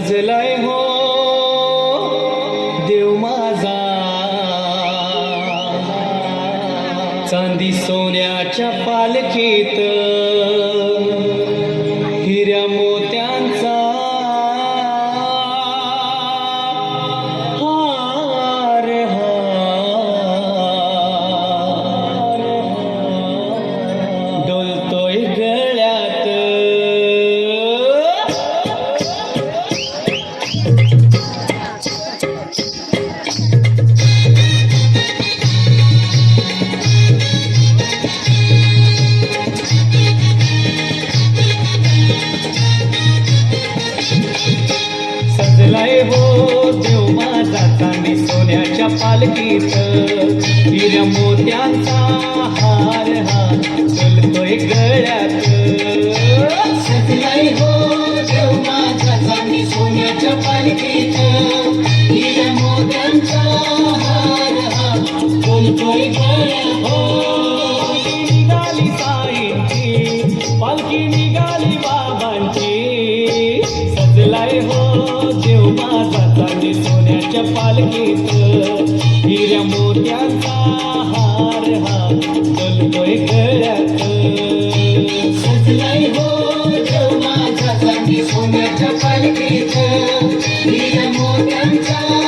हो देव माझा. चांदी सोन्याच्या पालखीत हिऱ्या पालखीत हिऱ्या मोत्यांचा हार हा चलतोय गळ्यात. सजलाय हो माझा चांदी सोन्याच्या पालखीत हिऱ्या मोत्यांचा हार हा गळ्यात. हो निघाली साईंची. पालखी निघाली बाबांची. सजलाय हो देव माझा चांदी सोन्याच्या पालखीत हिऱ्या मोत्यांचा हार हा चलतोय गळ्यात. सजलाय हो देव सोन्याच्या पालखीत. मोत्यांचा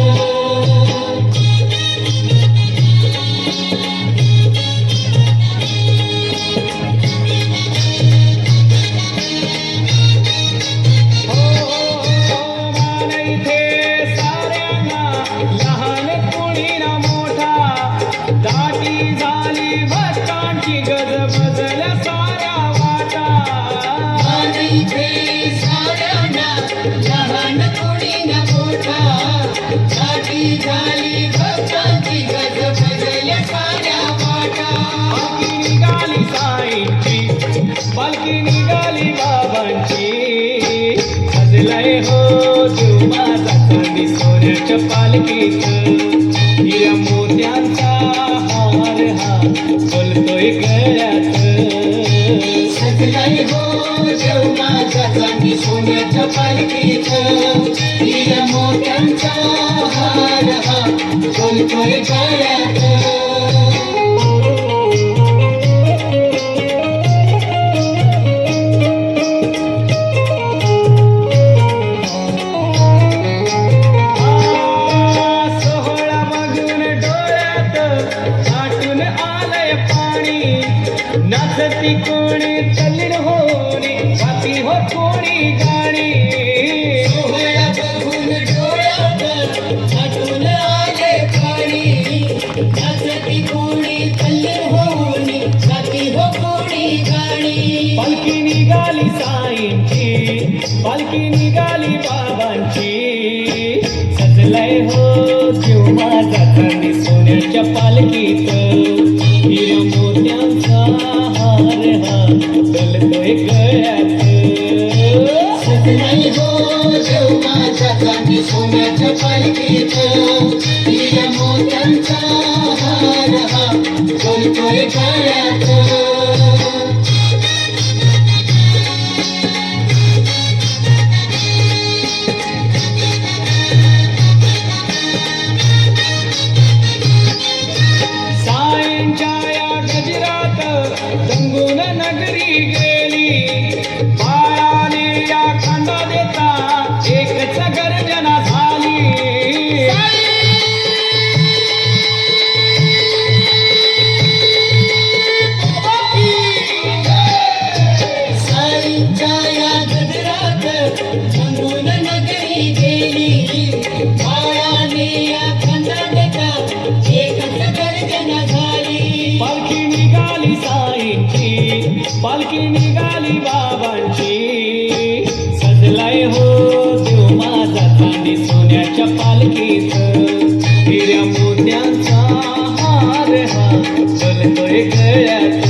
सजलाय हो देव माझा चांदी सोन्याच्या पालखीत हिऱ्या मोत्यांचा हार हा बोलतोय गळ्यात. सजलाय हो सोन्याच्या पालखीत हिऱ्या मोत्यांचा हार हा बोलतोय गळ्यात. पालखी निघाली बाबांची. सजलय हो शिव माझा चांदी सोन्याच्या पालखीत. हिऱ्या मोत्यांचा हार हा डलतोय गळ्यात. सजलाय हो चांदी सोन्याच्या पालखीत. मोत्यांचा हार हा गळ्यात. रामांच्या या गजरात संगून नगरी गेली. बाळाने या खांदा झाली. साईच्या या गजरात गेली. बाळाने पालखी निघाली बाबांची. सजलाय हो देव माझा चांदी सोन्याच्या पालखीत हिऱ्या मोत्यांचा हार हा चलतोय गळ्यात.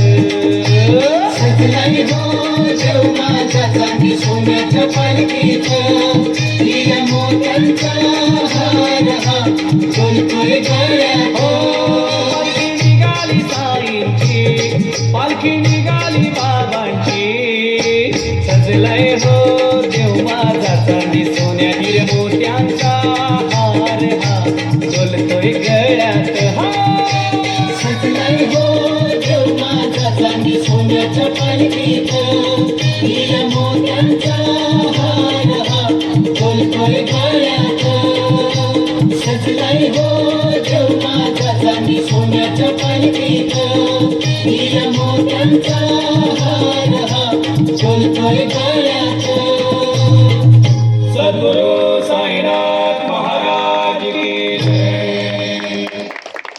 सजलाय हो देव माझा चांदी सोन्याच्या पालखीत हिऱ्या मोत्यांचा हार हा बोलतोय गळ्यात. हो पालखी निघाली साईंची. पालखी निघाली बाबांची. सजलय हो देव माझा चांदी सोन्या मोत्यांचा हार हा. गळ्यात हा. सजलय हो देव माझा चांदी सोन्याच्या पालखीत मोत्यांचा हार हा. बोलतोय गळ्यात. हो देव माझा चांदी सोन्याच्या पालखीत চল চল